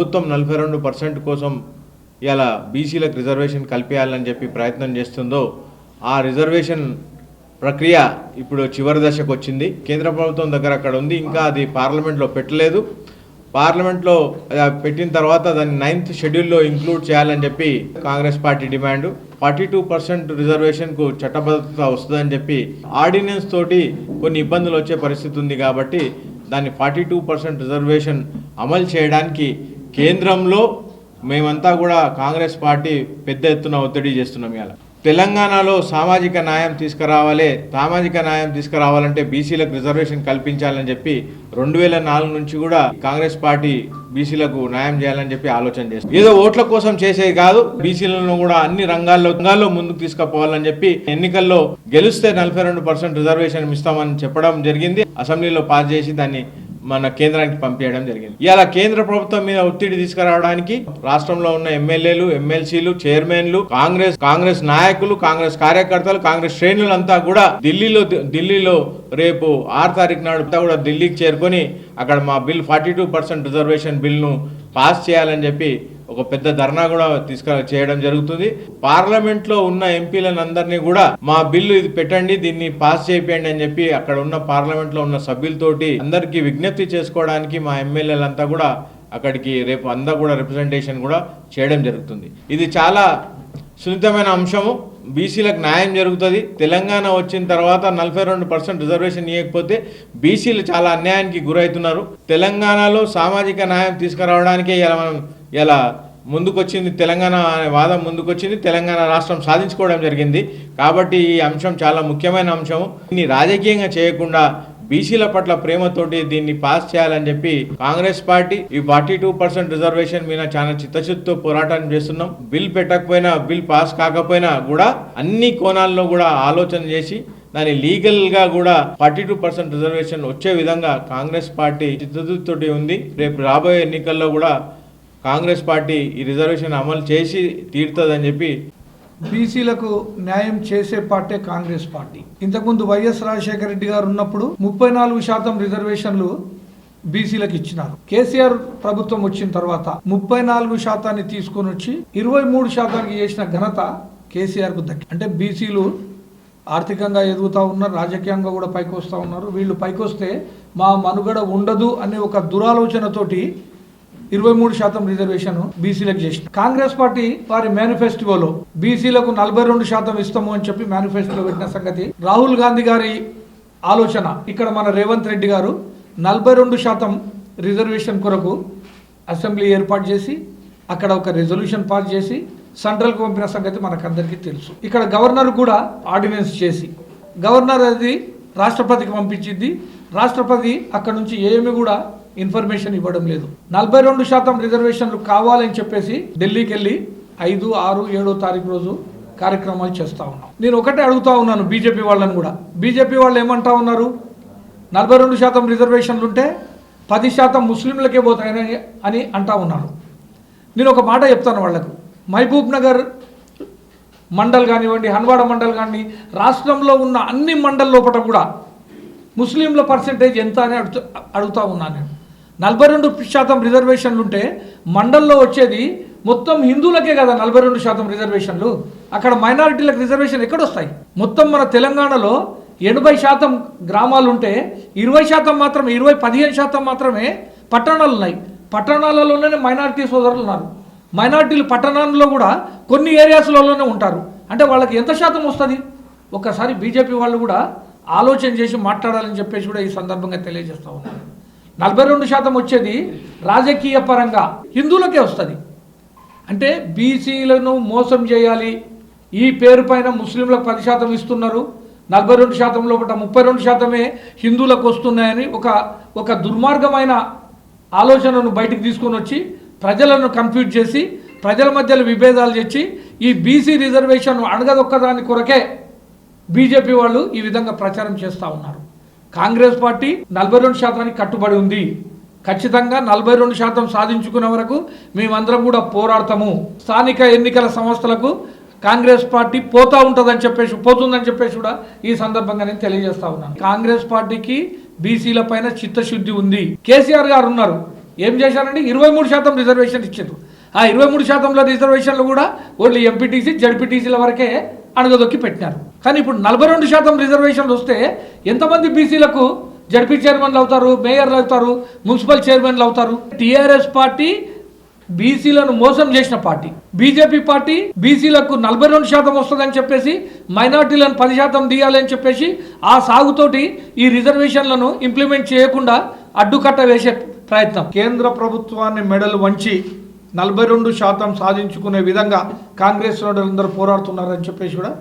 ప్రభుత్వం నలభై రెండు పర్సెంట్ కోసం ఇలా బీసీలకు రిజర్వేషన్ కల్పించాలని చెప్పి ప్రయత్నం చేస్తుందో ఆ రిజర్వేషన్ ప్రక్రియ ఇప్పుడు చివరి దశకు వచ్చింది. కేంద్ర ప్రభుత్వం దగ్గర అక్కడ ఉంది. ఇంకా అది పార్లమెంట్లో పెట్టలేదు. పార్లమెంట్లో పెట్టిన తర్వాత దాన్ని నైన్త్ షెడ్యూల్లో ఇంక్లూడ్ చేయాలని చెప్పి Congress party demand. Forty two percent రిజర్వేషన్కు చట్టబద్ధత వస్తుందని చెప్పి ఆర్డినెన్స్ తోటి కొన్ని ఇబ్బందులు వచ్చే పరిస్థితి ఉంది కాబట్టి దాన్ని ఫార్టీ టూ పర్సెంట్ రిజర్వేషన్ అమలు చేయడానికి కేంద్రంలో మేమంతా కూడా కాంగ్రెస్ పార్టీ పెద్ద ఎత్తున ఒత్తిడి చేస్తున్నాం ఇలా తెలంగాణలో సామాజిక న్యాయం తీసుకురావాలి సామాజిక న్యాయం తీసుకురావాలంటే బీసీలకు రిజర్వేషన్ కల్పించాలని చెప్పి రెండు వేల నాలుగు నుంచి కూడా కాంగ్రెస్ పార్టీ బీసీలకు న్యాయం చేయాలని చెప్పి ఆలోచన చేస్తుంది. ఏదో ఓట్ల కోసం చేసేది కాదు బీసీలను కూడా అన్ని రంగాల్లో రంగాల్లో ముందుకు తీసుకుపోవాలని చెప్పి ఎన్నికల్లో గెలిస్తే నలభై రెండు పర్సెంట్ రిజర్వేషన్ ఇస్తామని చెప్పడం జరిగింది. అసెంబ్లీలో పాస్ చేసి దాన్ని మన కేంద్రానికి పంపించడం జరిగింది. ఇలా కేంద్ర ప్రభుత్వం మీద ఒత్తిడి తీసుకురావడానికి రాష్ట్రంలో ఉన్న ఎమ్మెల్యేలు ఎమ్మెల్సీలు చైర్మన్లు కాంగ్రెస్ కాంగ్రెస్ నాయకులు కాంగ్రెస్ కార్యకర్తలు కాంగ్రెస్ శ్రేణులంతా కూడా ఢిల్లీలో ఢిల్లీలో రేపు ఆరు తారీఖు నాడు కూడా ఢిల్లీకి చేరుకొని అక్కడ మా bill forty two percent reservation బిల్ను pass చేయాలని చెప్పి ఒక పెద్ద ధర్నా కూడా తీసుకు చేయడం జరుగుతుంది. పార్లమెంట్లో ఉన్న ఎంపీలందరినీ కూడా మా బిల్లు ఇది పెట్టండి దీన్ని పాస్ చేయండి అని చెప్పి అక్కడ ఉన్న పార్లమెంట్లో ఉన్న సభ్యులతోటి అందరికీ విజ్ఞప్తి చేసుకోవడానికి మా ఎమ్మెల్యేలంతా కూడా అక్కడికి రేపు అంతా కూడా రిప్రజెంటేషన్ కూడా చేయడం జరుగుతుంది. ఇది చాలా సున్నితమైన అంశము. బీసీలకు న్యాయం జరుగుతుంది. తెలంగాణ వచ్చిన తర్వాత నలభై రెండు పర్సెంట్ రిజర్వేషన్ ఇవ్వకపోతే బీసీలు చాలా అన్యాయానికి గురవుతున్నారు తెలంగాణలో సామాజిక న్యాయం తీసుకురావడానికే ఇలా మనం ఇలా ముందుకొచ్చింది తెలంగాణ అనే వాదం ముందుకొచ్చింది. తెలంగాణ రాష్ట్రం సాధించుకోవడం జరిగింది. కాబట్టి ఈ అంశం చాలా ముఖ్యమైన అంశం దీన్ని రాజకీయంగా చేయకుండా బీసీల పట్ల ప్రేమతోటి దీన్ని పాస్ చేయాలని చెప్పి కాంగ్రెస్ పార్టీ ఈ ఫార్టీ టూ పర్సెంట్ రిజర్వేషన్ మీద చాలా చిత్తశుద్ధితో పోరాటం చేస్తున్నాం. బిల్ పెట్టకపోయినా బిల్ పాస్ కాకపోయినా కూడా అన్ని కోణాల్లో కూడా ఆలోచన చేసి దాని లీగల్గా కూడా ఫార్టీ టూ పర్సెంట్ రిజర్వేషన్ వచ్చే విధంగా కాంగ్రెస్ పార్టీ చిత్తశుద్ధితోటి ఉంది. రేపు రాబోయే ఎన్నికల్లో కూడా కాంగ్రెస్ పార్టీ ఈ రిజర్వేషన్ అమలు చేసి తీరుతుందని చెప్పి బీసీలకు న్యాయం చేసే పార్టీ కాంగ్రెస్ పార్టీ. ఇంతకుముందు వైఎస్ రాజశేఖర రెడ్డి గారు ఉన్నప్పుడు ముప్పై నాలుగు శాతం రిజర్వేషన్లు బీసీలకు ఇచ్చినారు. కేసీఆర్ ప్రభుత్వం వచ్చిన తర్వాత ముప్పై నాలుగు శాతాన్ని తీసుకొని వచ్చి ఇరవై మూడు శాతానికి చేసిన ఘనత కేసీఆర్కు దక్కి అంటే బీసీలు ఆర్థికంగా ఎదుగుతా ఉన్నారు రాజకీయంగా కూడా పైకి వస్తూ ఉన్నారు. వీళ్ళు పైకి వస్తే మా మనుగడ ఉండదు అనే ఒక దురాలోచనతోటి ఇరవై మూడు శాతం రిజర్వేషన్ బీసీలకు చేసిన. కాంగ్రెస్ పార్టీ వారి మేనిఫెస్టోలో బీసీలకు నలభై రెండు శాతం ఇస్తాము అని చెప్పి మేనిఫెస్టోలో పెట్టిన సంగతి రాహుల్ గాంధీ గారి ఆలోచన. ఇక్కడ మన రేవంత్ రెడ్డి గారు నలభై రెండు శాతం రిజర్వేషన్ కొరకు అసెంబ్లీ ఏర్పాటు చేసి అక్కడ ఒక రెజల్యూషన్ పాస్ చేసి సెంట్రల్కి పంపిన సంగతి మనకందరికీ తెలుసు. ఇక్కడ గవర్నర్ కూడా ఆర్డినెన్స్ చేసి గవర్నర్ అది రాష్ట్రపతికి పంపించింది. రాష్ట్రపతి అక్కడ నుంచి ఏమి కూడా ఇన్ఫర్మేషన్ ఇవ్వడం లేదు. నలభై రెండు శాతం రిజర్వేషన్లు కావాలని చెప్పేసి ఢిల్లీకి వెళ్ళి ఐదు ఆరు ఏడో తారీఖు రోజు కార్యక్రమాలు చేస్తూ ఉన్నాం. నేను ఒకటే అడుగుతా ఉన్నాను బీజేపీ వాళ్ళని కూడా. బీజేపీ వాళ్ళు ఏమంటా ఉన్నారు? నలభై రెండు శాతం రిజర్వేషన్లు ఉంటే పది శాతం ముస్లింలకే పోతాయని అని అంటా ఉన్నారు. నేను ఒక మాట చెప్తాను వాళ్ళకు మహబూబ్ నగర్ మండల్ కానివ్వండి హన్వాడ మండల్ కానీ రాష్ట్రంలో ఉన్న అన్ని మండల్ లోపల కూడా ముస్లింల పర్సంటేజ్ ఎంత అని అడుగుతా అడుగుతా ఉన్నాను నేను. నలభై రెండు శాతం రిజర్వేషన్లు ఉంటే మండల్లో వచ్చేది మొత్తం హిందువులకే కదా నలభై రెండు శాతం రిజర్వేషన్లు. అక్కడ మైనారిటీలకు రిజర్వేషన్ ఎక్కడొస్తాయి? మొత్తం మన తెలంగాణలో ఎనభై శాతం గ్రామాలు ఉంటే ఇరవై శాతం మాత్రమే ఇరవై పదిహేను శాతం మాత్రమే పట్టణాలు ఉన్నాయి. పట్టణాలలోనే మైనారిటీ సోదరులు ఉన్నారు. మైనారిటీలు పట్టణాల్లో కూడా కొన్ని ఏరియాస్లలోనే ఉంటారు. అంటే వాళ్ళకి ఎంత శాతం వస్తుంది? ఒకసారి బీజేపీ వాళ్ళు కూడా ఆలోచన చేసి మాట్లాడాలని చెప్పేసి కూడా ఈ సందర్భంగా తెలియజేస్తూ ఉన్నారు నలభై రెండు శాతం వచ్చేది రాజకీయ పరంగా హిందువులకే వస్తుంది. అంటే బీసీలను మోసం చేయాలి ఈ పేరు పైన ముస్లింలకు పది శాతం ఇస్తున్నారు నలభై రెండు శాతం లోపల ముప్పై రెండు శాతమే హిందువులకు వస్తున్నాయని ఒక ఒక దుర్మార్గమైన ఆలోచనను బయటికి తీసుకొని వచ్చి ప్రజలను కన్ఫ్యూజ్ చేసి ప్రజల మధ్యలో విభేదాలు తెచ్చి ఈ బీసీ రిజర్వేషన్ అడగదొక్కదాని కొరకే బీజేపీ వాళ్ళు ఈ విధంగా ప్రచారం చేస్తూ ఉన్నారు. కాంగ్రెస్ పార్టీ నలభై రెండు శాతానికి కట్టుబడి ఉంది. ఖచ్చితంగా నలభై రెండు శాతం సాధించుకునే వరకు మేమందరం కూడా పోరాడతాము. స్థానిక ఎన్నికల సంస్థలకు కాంగ్రెస్ పార్టీ పోతా ఉంటుందని చెప్పేసి పోతుందని చెప్పేసి కూడా ఈ సందర్భంగా నేను తెలియజేస్తా ఉన్నాను. కాంగ్రెస్ పార్టీకి బీసీల పైన చిత్తశుద్ధి ఉంది. కేసీఆర్ గారు ఉన్నారు. ఏం చేశారంటే ఇరవై మూడు శాతం రిజర్వేషన్ ఇచ్చారు ఆ ఇరవై మూడు శాతంలో రిజర్వేషన్లు కూడా ఓన్లీ ఎంపీటీసీ జడ్పీటీసీల వరకే అణగదొక్కి పెట్టినారు. కానీ ఇప్పుడు నలభై రెండు శాతం రిజర్వేషన్లు వస్తే ఎంతమంది బీసీలకు జడ్పీ చైర్మన్లు అవుతారు మేయర్లు అవుతారు మున్సిపల్ చైర్మన్లు అవుతారు? టీఆర్ఎస్ పార్టీ బీసీలను మోసం చేసిన పార్టీ. బీజేపీ పార్టీ బీసీలకు నలభై రెండు శాతం వస్తుందని చెప్పేసి మైనార్టీలను పది శాతం తీయాలని చెప్పేసి ఆ సాగుతోటి ఈ రిజర్వేషన్లను ఇంప్లిమెంట్ చేయకుండా అడ్డుకట్ట వేసే ప్రయత్నం. కేంద్ర ప్రభుత్వాన్ని మెడలు వంచి నలభై రెండు శాతం సాధించుకునే విధంగా కాంగ్రెస్ అందరూ పోరాడుతున్నారని చెప్పేసి కూడా